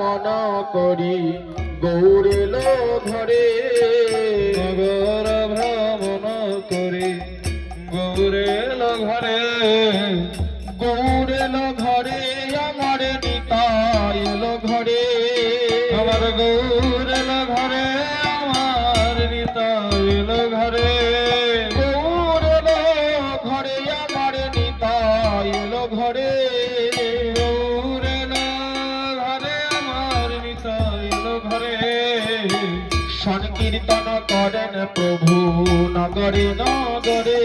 ভ্রমণ করি গৌরেল ঘরে নগর ভ্রমণ করি। গৌরেল ঘরে গৌরেল ঘরে আমার নিতাইল ঘরে সংকীর্তন করেন প্রভু নগরে নগরে।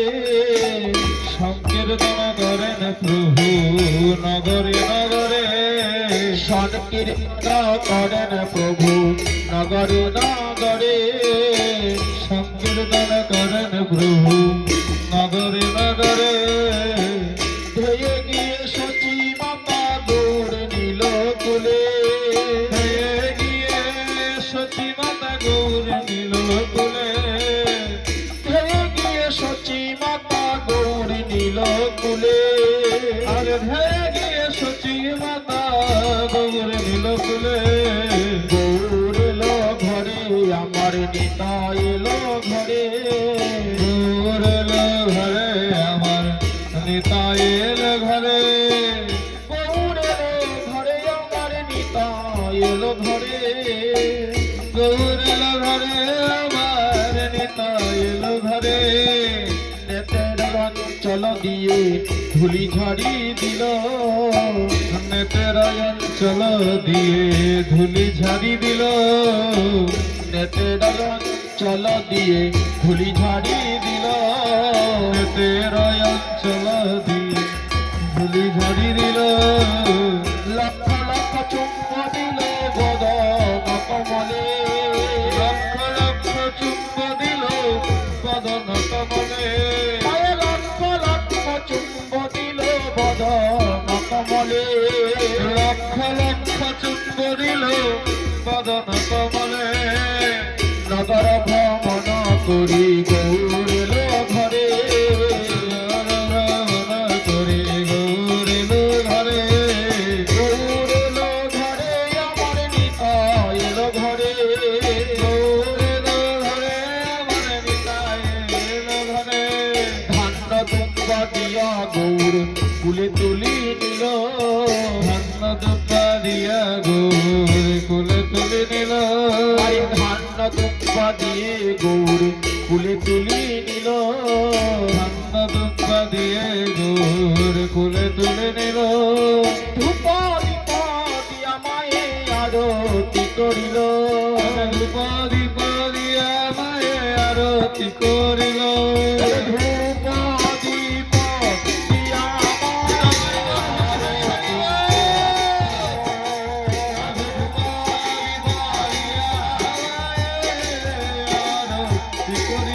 সংকীর্তন করেন প্রভু নগরে নগরে। সংকীর্তন করেন প্রভু নগরে নগরে। সংকীর্তন করেন প্রভু নগরে নগরে। ধেয়ে গিয়ে সচি মাতা দৌড় নিল কুলে। কুলে গৌরল ঘরে, আমার নিতা এলো ঘরে। গৌরেল ঘরে, আমার নিতাইল ঘরে। গৌরল ঘরে, আমার নিতা এলো ঘরে। গৌরেল ঘরে, আমার নিতাইল ঘরে। নেতের অঞ্চল দিয়ে ধুলি ঝাড়ি দিল নেতের অঞ্চল দিয়ে। ধুলি ঝাড়ি দিল নেতের অঞ্চল দিয়ে। ধুলি ঝাড়ি দিল নেতের অঞ্চল দিয়ে। ধুলি ঝাড়ি দিল, লক্ষ লক্ষ চুম্ব দিল বদন কমলে। লক্ষ লক্ষ চুম্ব দিল বদন লক্ষ লক্ষ চুম্ব দিল বদন কমলে। নগর ভ্রমণ করি, গৌরেল ঘরে। রমণ করি, গৌরেল ঘরে। গৌরেল ঘরে, আমার নিতাইল ঘরে। গৌরেল ঘরে দিয়া গৌর কুলে তুলি নিল দিয়া গৌর কুলে তুলে নিল। ধান্য দুঃখ দিয়ে গৌর কুলে তুলি নিল। ধান্য দুপা দিয়ে গৌর কুলে তুলে নিল। ধূপ দীপ দিয়া মায়ে আরতি করিল। দীপ দিয়া মায়ে আরতি করিল। Victoria.